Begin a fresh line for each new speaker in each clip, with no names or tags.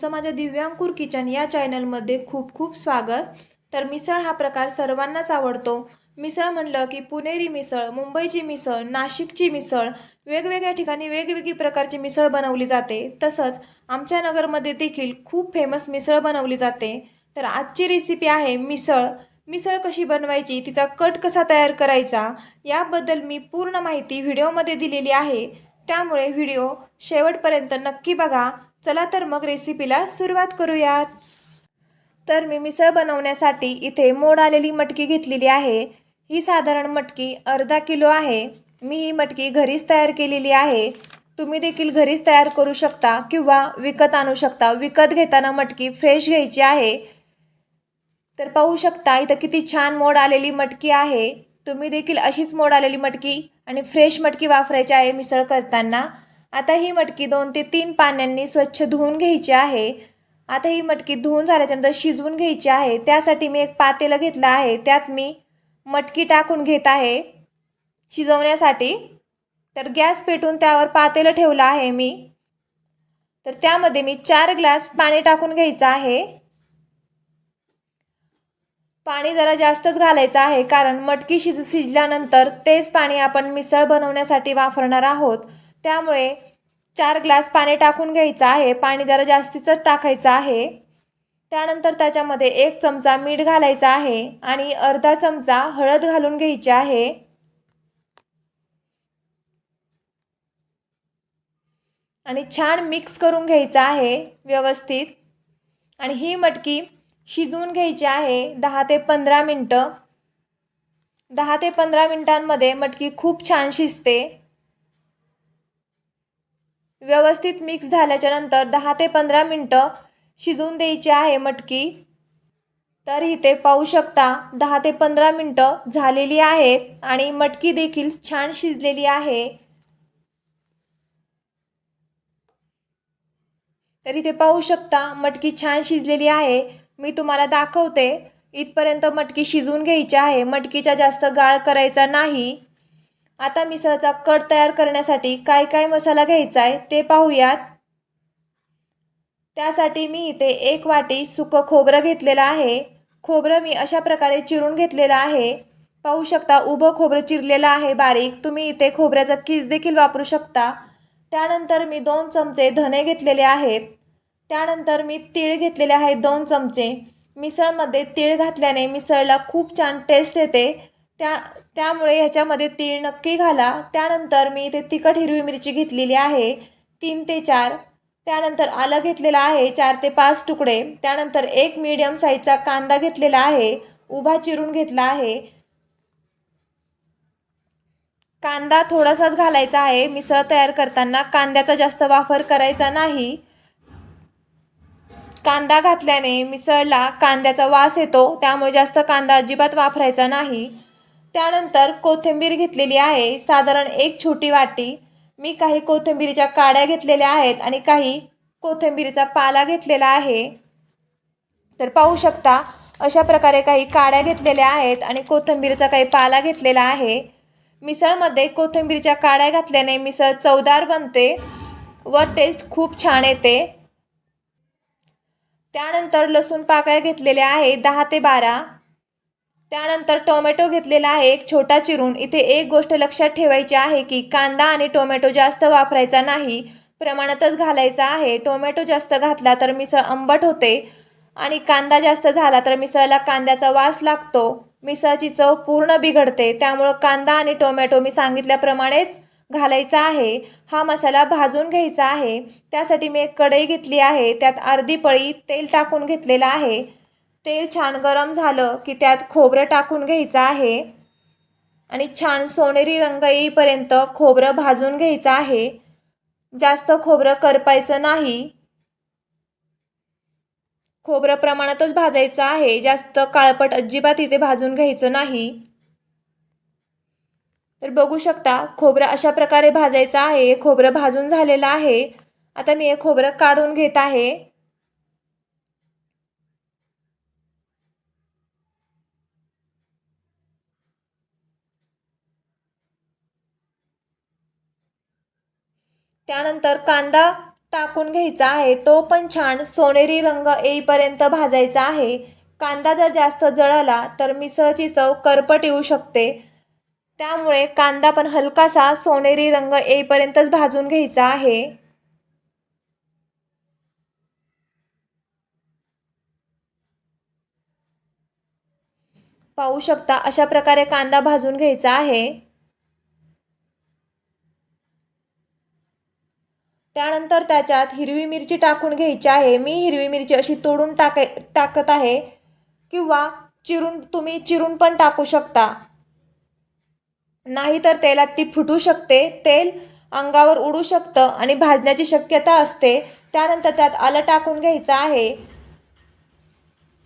तुमचं माझ्या दिव्यांकूर किचन या चॅनलमध्ये खूप खूप स्वागत. तर मिसळ हा प्रकार सर्वांनाच आवडतो. मिसळ म्हणलं की पुणेरी मिसळ मुंबईची मिसळ नाशिकची मिसळ वेगवेगळ्या ठिकाणी वेगवेगळी प्रकारची मिसळ बनवली जाते. तसंच आमच्या नगरमध्ये देखील खूप फेमस मिसळ बनवली जाते. तर आजची रेसिपी आहे मिसळ. मिसळ कशी बनवायची तिचा कट कसा तयार करायचा याबद्दल मी पूर्ण माहिती व्हिडिओमध्ये दिलेली आहे. त्यामुळे व्हिडिओ शेवटपर्यंत नक्की बघा. चला तर मग रेसिपीला सुरुवात करूयात. तर मी मिसळ बनवण्यासाठी इथे मोड आलेली मटकी घेतलेली आहे. ही साधारण मटकी अर्धा किलो आहे. मी ही मटकी घरीच तयार केलेली आहे. तुम्ही देखील घरीच तयार करू शकता किंवा विकत आणू शकता. विकत घेताना मटकी फ्रेश घ्यायची आहे. तर पाहू शकता इथं किती छान मोड आलेली मटकी आहे. तुम्ही देखील अशीच मोड आलेली मटकी आणि फ्रेश मटकी वापरायची आहे मिसळ करताना. आता ही मटकी दोन ते तीन पाण्यांनी स्वच्छ धुवून घ्यायची आहे. आता ही मटकी धुवून झाल्याच्यानंतर शिजवून घ्यायची आहे. त्यासाठी मी एक पातेलं घेतलं आहे. त्यात मी मटकी टाकून घेत आहे. शिजवण्यासाठी. तर गॅस पेटून त्यावर पातेलं ठेवलं आहे मी. तर त्यामध्ये मी चार ग्लास पाणी टाकून घ्यायचं आहे. पाणी जरा जास्तच घालायचं आहे कारण मटकी शिज शिजल्यानंतर तेच पाणी आपण मिसळ बनवण्यासाठी वापरणार आहोत. त्यामुळे चार ग्लास पाणी टाकून घ्यायचं आहे. पाणी जरा जास्तीचंच टाकायचं आहे. त्यानंतर त्याच्यामध्ये एक चमचा मीठ घालायचा आहे आणि अर्धा चमचा हळद घालून घ्यायची आहे. आणि छान मिक्स करून घ्यायचं आहे व्यवस्थित. आणि ही मटकी शिजवून घ्यायची आहे दहा ते पंधरा मिनटं. दहा ते पंधरा मिनटांमध्ये मटकी खूप छान शिजते. व्यवस्थित मिक्स झाल्याच्यानंतर दहा ते पंधरा मिनटं शिजवून द्यायची आहे मटकी. तर इथे पाहू शकता दहा ते पंधरा मिनटं झालेली आहेत आणि मटकी देखील छान शिजलेली आहे. तर इथे पाहू शकता मटकी छान शिजलेली आहे. मी तुम्हाला दाखवते इथपर्यंत मटकी शिजवून घ्यायची आहे. मटकीचा जास्त गाळ करायचा नाही. आता मिसळचा कट तयार करण्यासाठी काय काय मसाला घ्यायचा आहे ते पाहूयात. त्यासाठी मी इथे एक वाटी सुकं खोबरं घेतलेलं आहे. खोबरं मी अशा प्रकारे चिरून घेतलेलं आहे. पाहू शकता उभं खोबरं चिरलेलं आहे बारीक. तुम्ही इथे खोबऱ्याचा किस देखील वापरू शकता. त्यानंतर मी दोन चमचे धने घेतलेले आहेत. त्यानंतर मी तीळ घेतलेले आहेत दोन चमचे. मिसळमध्ये तीळ घातल्याने मिसळला खूप छान टेस्ट येते. त्या त्यामुळे ह्याच्यामध्ये तीळ नक्की घाला. त्यानंतर मी इथे तिखट हिरवी मिरची घेतलेली आहे. तीन ते चार. त्यानंतर आलं घेतलेलं आहे चार ते पाच तुकडे. त्यानंतर एक मीडियम साईजचा कांदा घेतलेला आहे. उभा चिरून घेतला आहे. कांदा थोडासाच घालायचा आहे. मिसळ तयार करताना कांद्याचा जास्त वापर करायचा नाही. कांदा घातल्याने मिसळला कांद्याचा वास येतो. त्यामुळे जास्त कांदा अजिबात वापरायचा नाही. त्यानंतर कोथिंबीर घेतलेली आहे. साधारण एक छोटी वाटी. मी काही कोथिंबीरीच्या काड्या घेतलेल्या आहेत आणि काही कोथिंबीरीचा पाला घेतलेला आहे. तर पाहू शकता अशा प्रकारे काही काड्या घेतलेल्या आहेत आणि कोथिंबीरीचा काही पाला घेतलेला आहे. मिसळमध्ये कोथिंबीरीच्या काड्या घातल्याने मिसळ चवदार बनते व टेस्ट खूप छान येते. त्यानंतर लसूण पाकळ्या घेतलेल्या आहे दहा ते बारा. त्यानंतर टोमॅटो घेतलेला आहे एक छोटा चिरून. इथे एक गोष्ट लक्षात ठेवायची आहे की कांदा आणि टोमॅटो जास्त वापरायचा नाही प्रमाणातच घालायचा आहे. टोमॅटो जास्त घातला तर मिसळ आंबट होते आणि कांदा जास्त झाला तर मिसळला कांद्याचा वास लागतो. मिसळची चव पूर्ण बिघडते. त्यामुळं कांदा आणि टोमॅटो मी सांगितल्याप्रमाणेच घालायचा आहे. हा मसाला भाजून घ्यायचा आहे. त्यासाठी मी एक कढई घेतली आहे. त्यात अर्धी पळी तेल टाकून घेतलेलं आहे. तेल छान गरम झालं की त्यात खोबरं टाकून घ्यायचं आहे. आणि छान सोनेरी रंग येईपर्यंत खोबरं भाजून घ्यायचं आहे. जास्त खोबरं करपायचं नाही. खोबरं प्रमाणातच भाजायचं आहे. जास्त काळपट अजिबात इथे भाजून घ्यायचं नाही. तर बघू शकता खोबरं अशा प्रकारे भाजायचं आहे. खोबरं भाजून झालेलं आहे. आता मी हे खोबरं काढून घेत आहे. त्यानंतर कांदा टाकून घ्यायचा आहे. तो पण छान सोनेरी रंग येईपर्यंत भाजायचा आहे. कांदा जर जास्त जळाला तर मिसळची चव करपट येऊ शकते. त्यामुळे कांदा पण हलकासा सोनेरी रंग येईपर्यंतच भाजून घ्यायचा आहे. पाहू शकता अशा प्रकारे कांदा भाजून घ्यायचा आहे. त्यानंतर त्याच्यात हिरवी मिरची टाकून घ्यायची आहे. मी हिरवी मिरची अशी तोडून टाकाय टाकत आहे. किंवा चिरून तुम्ही चिरून पण टाकू शकता. नाहीतर तेलात ती फुटू शकते. तेल अंगावर उडू शकतं आणि भाजण्याची शक्यता असते. त्यानंतर त्यात आलं टाकून घ्यायचं आहे.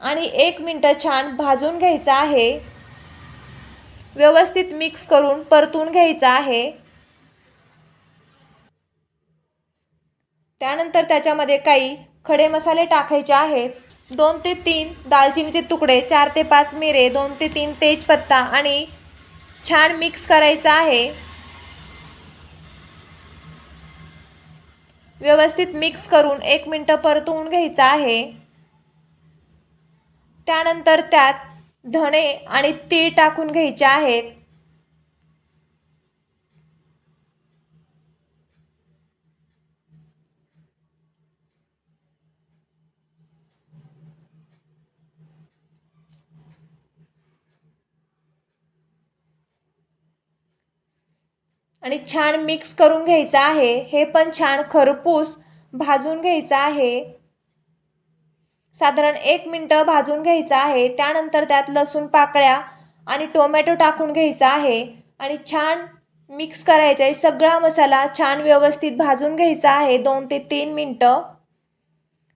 आणि एक मिनटं छान भाजून घ्यायचं आहे. व्यवस्थित मिक्स करून परतून घ्यायचं आहे. त्यानंतर त्याच्यामध्ये काही खडे मसाले टाकायचे आहेत. दोन ते तीन दालचिनीचे तुकडे चार ते पाच मिरे दोन ते तीन तेजपत्ता आणि छान मिक्स करायचं आहे. व्यवस्थित मिक्स करून एक मिनटं परतवून घ्यायचं आहे. त्यानंतर त्यात धणे आणि तीळ टाकून घ्यायचे आहेत. आणि छान मिक्स करून घ्यायचं आहे. हे पण छान खरपूस भाजून घ्यायचं आहे. साधारण एक मिनटं भाजून घ्यायचं आहे. त्यानंतर त्यात लसूण पाकळ्या आणि टोमॅटो टाकून घ्यायचा आहे. आणि छान मिक्स करायचं आहे. सगळा मसाला छान व्यवस्थित भाजून घ्यायचा आहे. दोन ते तीन मिनटं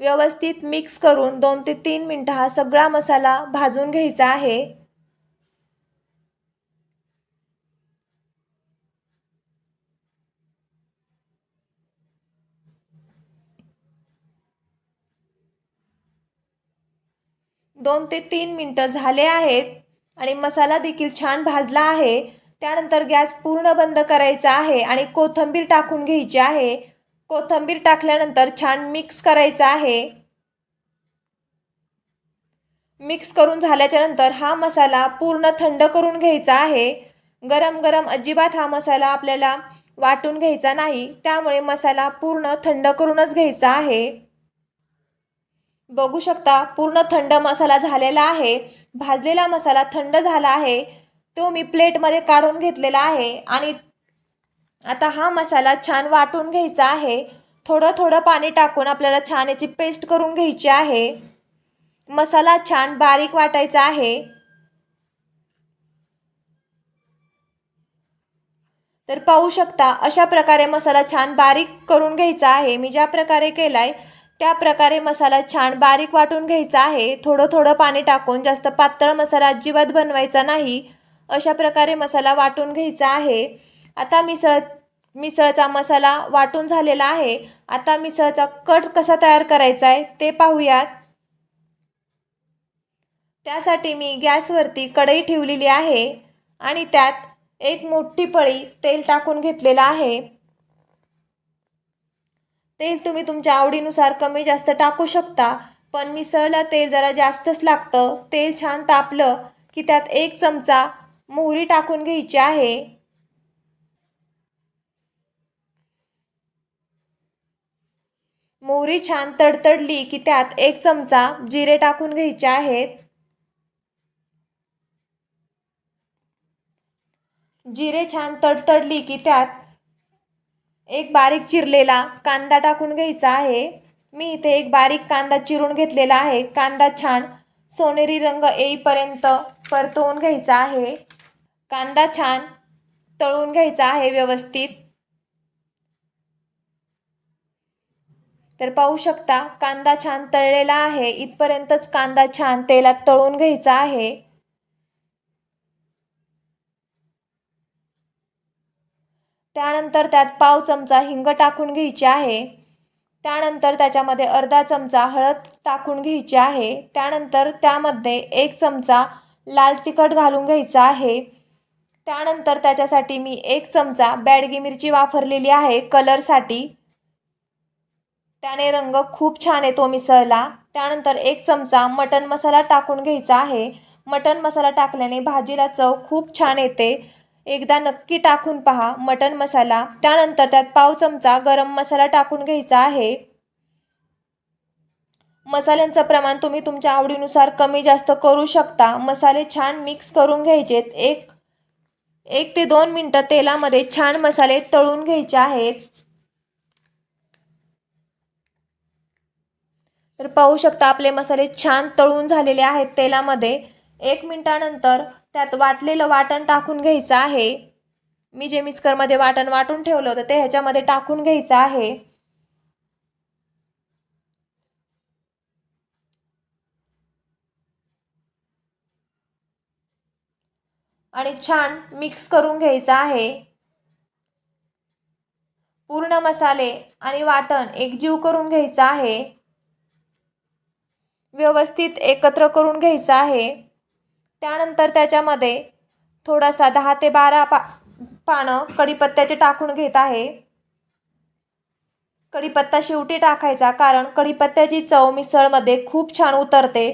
व्यवस्थित मिक्स करून दोन ते तीन मिनटं हा सगळा मसाला भाजून घ्यायचा आहे. दोन ते तीन मिनटं झाले आहेत आणि मसाला देखील छान भाजला आहे. त्यानंतर गॅस पूर्ण बंद करायचा आहे आणि कोथिंबीर टाकून घ्यायची आहे. कोथिंबीर टाकल्यानंतर छान मिक्स करायचा आहे. मिक्स करून झाल्याच्यानंतर हा मसाला पूर्ण थंड करून घ्यायचा आहे. गरम गरम अजिबात हा मसाला आपल्याला वाटून घ्यायचा नाही. त्यामुळे मसाला पूर्ण थंड करूनच घ्यायचा आहे. बघू शकता पूर्ण थंड मसाला झालेला आहे भाजलेला मसाला थंड झाला आहे तो मी प्लेटमध्ये काढून घेतलेला आहे आणि आता हा मसाला छान वाटून घ्यायचा आहे. थोडं थोडं पाणी टाकून आपल्याला छान याची पेस्ट करून घ्यायची आहे. मसाला छान बारीक वाटायचा आहे. तर पाहू शकता अशा प्रकारे मसाला छान बारीक करून घ्यायचा आहे. मी ज्या प्रकारे केला आहे त्या प्रकारे मसाला छान बारीक वाटून घ्यायचा आहे. थोडं थोडं पाणी टाकून जास्त पातळ मसाला अजिबात बनवायचा नाही. अशा प्रकारे मसाला वाटून घ्यायचा आहे. आता मिसळ मिसळचा मसाला वाटून झालेला आहे. आता मिसळचा कट कसा तयार करायचा आहे ते पाहूयात. त्यासाठी मी गॅसवरती कढई ठेवलेली आहे आणि त्यात एक मोठी पळी तेल टाकून घेतलेलं आहे. तेल तुम्ही तुमच्या आवडीनुसार कमी जास्त टाकू शकता. पण मिसळला तेल जरा जास्तच लागतं. तेल छान तापलं की त्यात एक चमचा मोहरी टाकून घ्यायची आहे. मोहरी छान तडतडली की त्यात एक चमचा जिरे टाकून घ्यायचे आहेत. जिरे छान तडतडली की त्यात एक बारीक चिरलेला कांदा टाकून घ्यायचा आहे. मी इथे एक बारीक कांदा चिरून घेतलेला आहे. कांदा छान सोनेरी रंग येईपर्यंत परतवून घ्यायचा आहे. कांदा छान तळून घ्यायचा आहे व्यवस्थित. तर पाहू शकता कांदा छान तळलेला आहे. इथपर्यंतच कांदा छान तेलात तळून घ्यायचा आहे. त्यानंतर त्यात पाव चमचा हिंग टाकून घ्यायची आहे. त्यानंतर त्याच्यामध्ये अर्धा चमचा हळद टाकून घ्यायची आहे. त्यानंतर त्यामध्ये एक चमचा लाल तिखट घालून घ्यायचा आहे. त्यानंतर त्याच्यासाठी मी एक चमचा बॅडगी मिरची वापरलेली आहे कलरसाठी. त्याने रंग खूप छान येतो मिसळला. त्यानंतर एक चमचा मटन मसाला टाकून घ्यायचा आहे. मटन मसाला टाकल्याने भाजीला चव खूप छान येते. एकदा नक्की टाकून पहा मटन मसाला. त्यानंतर त्यात पाव चमचा गरम मसाला टाकून घ्यायचा आहे. मसाल्यांचं प्रमाण तुम्ही तुमच्या आवडीनुसार कमी जास्त करू शकता. मसाले छान मिक्स करून घ्यायचेत एक एक ते दोन मिनटं तेलामध्ये छान मसाले तळून घ्यायचे आहेत. तर पाहू शकता आपले मसाले छान तळून झालेले आहेत तेलामध्ये. एक मिनटानंतर त्यात वाटलेलं वाटण टाकून घ्यायचं आहे. मी जे मिस्करमध्ये वाटण वाटून ठेवलं होतं ते ह्याच्यामध्ये टाकून घ्यायचं आहे. आणि छान मिक्स करून घ्यायचं आहे. पूर्ण मसाले आणि वाटण एकजीव करून घ्यायचं आहे. व्यवस्थित एकत्र करून घ्यायचं आहे. त्यानंतर त्याच्यामध्ये थोडासा दहा ते बारा पा पानं कढीपत्त्याचे टाकून घेत आहे. कढीपत्ता शेवटी टाकायचा कारण कढीपत्त्याची चव मिसळमध्ये खूप छान उतरते.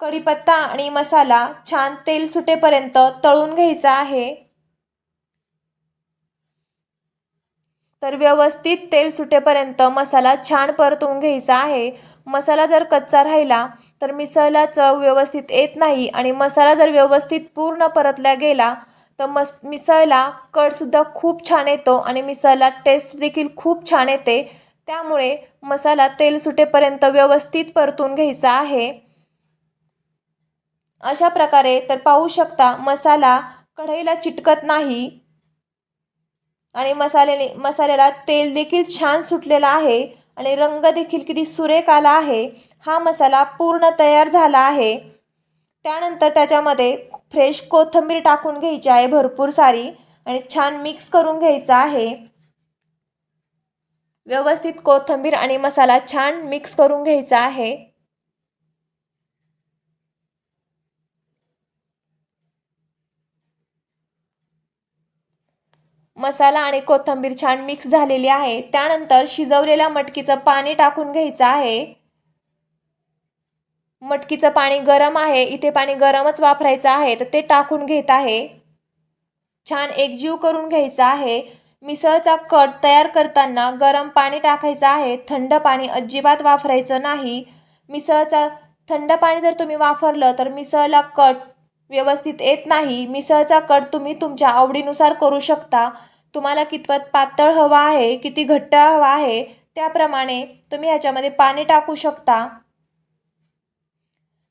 कढीपत्ता आणि मसाला छान तेल सुटेपर्यंत तळून घ्यायचा आहे. तर व्यवस्थित तेल सुटेपर्यंत मसाला छान परतवून घ्यायचा आहे. मसाला जर कच्चा राहिला तर मिसळला चव व्यवस्थित येत नाही आणि मसाला जर व्यवस्थित पूर्ण परतला गेला तर मस मिसळला कडसुद्धा खूप छान येतो आणि मिसळला टेस्ट देखील खूप छान येते. त्यामुळे मसाला तेल सुटेपर्यंत व्यवस्थित परतून घ्यायचा आहे. अशा प्रकारे तर पाहू शकता मसाला कढईला चिटकत नाही आणि मसाल्याने मसाल्याला तेल देखील छान सुटलेला आहे. आणि रंग देखील किती सुरेख आला आहे. हा मसाला पूर्ण तयार झाला आहे. त्यानंतर त्याच्यामध्ये फ्रेश कोथिंबीर टाकून घ्यायची आहे भरपूर सारी आणि छान मिक्स करून घ्यायचा आहे. व्यवस्थित कोथिंबीर आणि मसाला छान मिक्स करून घ्यायचा आहे. मसाला आणि कोथिंबीर छान मिक्स झालेली आहे. त्यानंतर शिजवलेल्या मटकीचं पाणी टाकून घ्यायचं आहे. मटकीचं पाणी गरम आहे. इथे पाणी गरमच वापरायचं आहे. तर ते टाकून घेत आहे. छान एकजीव करून घ्यायचा आहे. मिसळचा कट तयार करताना गरम पाणी टाकायचं आहे. थंड पाणी अजिबात वापरायचं नाही. मिसळचा थंड पाणी जर तुम्ही वापरलं तर मिसळला कट व्यवस्थित येत नाही मिसळचा कट तुम्ही तुमच्या आवडीनुसार करू शकता. तुम्हाला कितपत पातळ हवा आहे किती घट्ट हवा आहे त्याप्रमाणे तुम्ही ह्याच्यामध्ये पाणी टाकू शकता.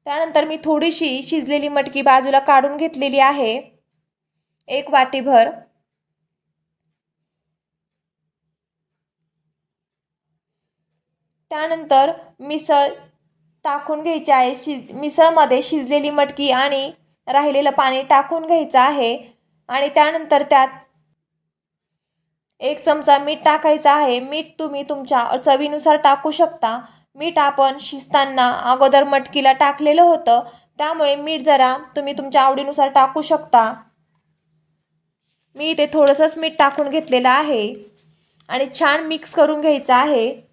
त्यानंतर मी थोडीशी शिजलेली मटकी बाजूला काढून घेतलेली आहे. एक वाटीभर. त्यानंतर मिसळ टाकून घ्यायची आहे शिज मिसळमध्ये शिजलेली मटकी आणि राहिलेलं पाणी टाकून घ्यायचं आहे आणि त्यानंतर त्यात एक चमचा मीठ टाकायचं आहे. मीठ तुम्ही तुमच्या चवीनुसार टाकू शकता. मीठ आपण शिजताना अगोदर मटकीला टाकलेलं होतं. त्यामुळे मीठ जरा तुम्ही तुमच्या आवडीनुसार टाकू शकता. मी इथे थोडंसंच मीठ टाकून घेतलेलं आहे. आणि छान मिक्स करून घ्यायचं आहे.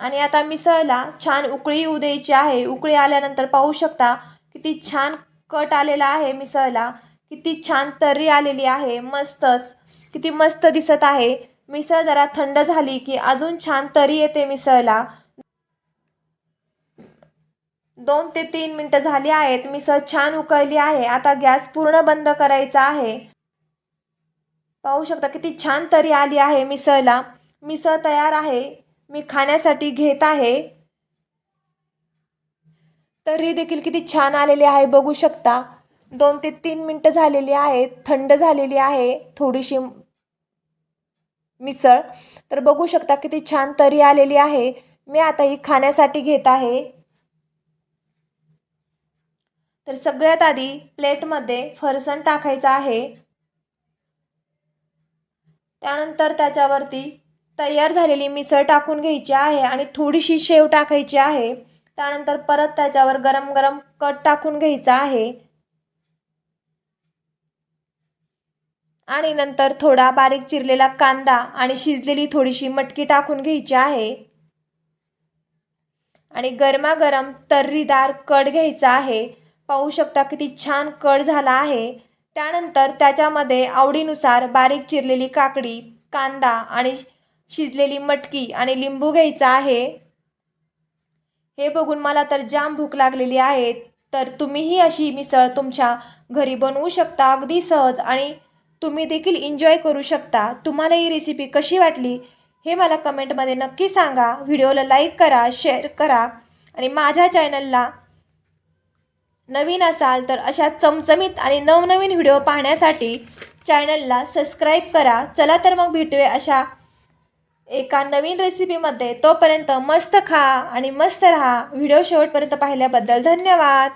आणि आता मिसळला. छान उकळी येऊ द्यायची आहे. उकळी आल्यानंतर पाहू शकता किती छान कट आलेला आहे मिसळला. किती छान तर्री आलेली आहे. मस्तच. किती मस्त दिसत आहे. मिसळ जरा थंड झाली की अजून छान तरी येते मिसळला. दोन ते तीन मिनटं झाली आहेत. मिसळ छान उकळली आहे. आता गॅस पूर्ण बंद करायचा आहे. पाहू शकता किती छान तरी आली आहे मिसळला. मिसळ तयार आहे. मी खाण्यासाठी घेत आहे. तर्री देखील किती छान आलेली आहे बघू शकता. दोन ते तीन मिनटं झालेली आहेत थंड झालेली आहे थोडीशी मिसळ. तर बघू शकता किती छान तरी आलेली आहे. मी आता ही खाण्यासाठी घेत आहे. तर सगळ्यात आधी प्लेटमध्ये फरसण टाकायचं आहे. त्यानंतर त्याच्यावरती तयार झालेली मिसळ टाकून घ्यायची आहे आणि थोडीशी शेव टाकायची आहे. त्यानंतर परत त्याच्यावर गरम गरम कट टाकून घ्यायचा आहे. आणि नंतर थोडा बारीक चिरलेला कांदा आणि शिजलेली थोडीशी मटकी टाकून घ्यायची आहे. आणि गरमागरम तर्रीदार कड घ्यायचा आहे. पाहू शकता किती छान कड झाला आहे. त्यानंतर त्याच्यामध्ये आवडीनुसार बारीक चिरलेली काकडी कांदा आणि शिजलेली मटकी आणि लिंबू घ्यायचा आहे. हे बघून मला तर जाम भूक लागलेली आहे. तर तुम्हीही अशी मिसळ तुमच्या घरी बनवू शकता अगदी सहज आणि तुम्ही देखील एन्जॉय करू शकता. तुम्हाला ही रेसिपी कशी वाटली हे मला कमेंटमध्ये नक्की सांगा. व्हिडिओला लाईक करा शेअर करा आणि माझ्या चॅनलला नवीन असाल तर अशा चमचमीत आणि नवनवीन व्हिडिओ पाहण्यासाठी चॅनलला सबस्क्राईब करा. चला तर मग भेटूया अशा एका नवीन रेसिपीमध्ये तोपर्यंत मस्त खा आणि मस्त राहा. व्हिडिओ शेवटपर्यंत पाहिल्याबद्दल धन्यवाद.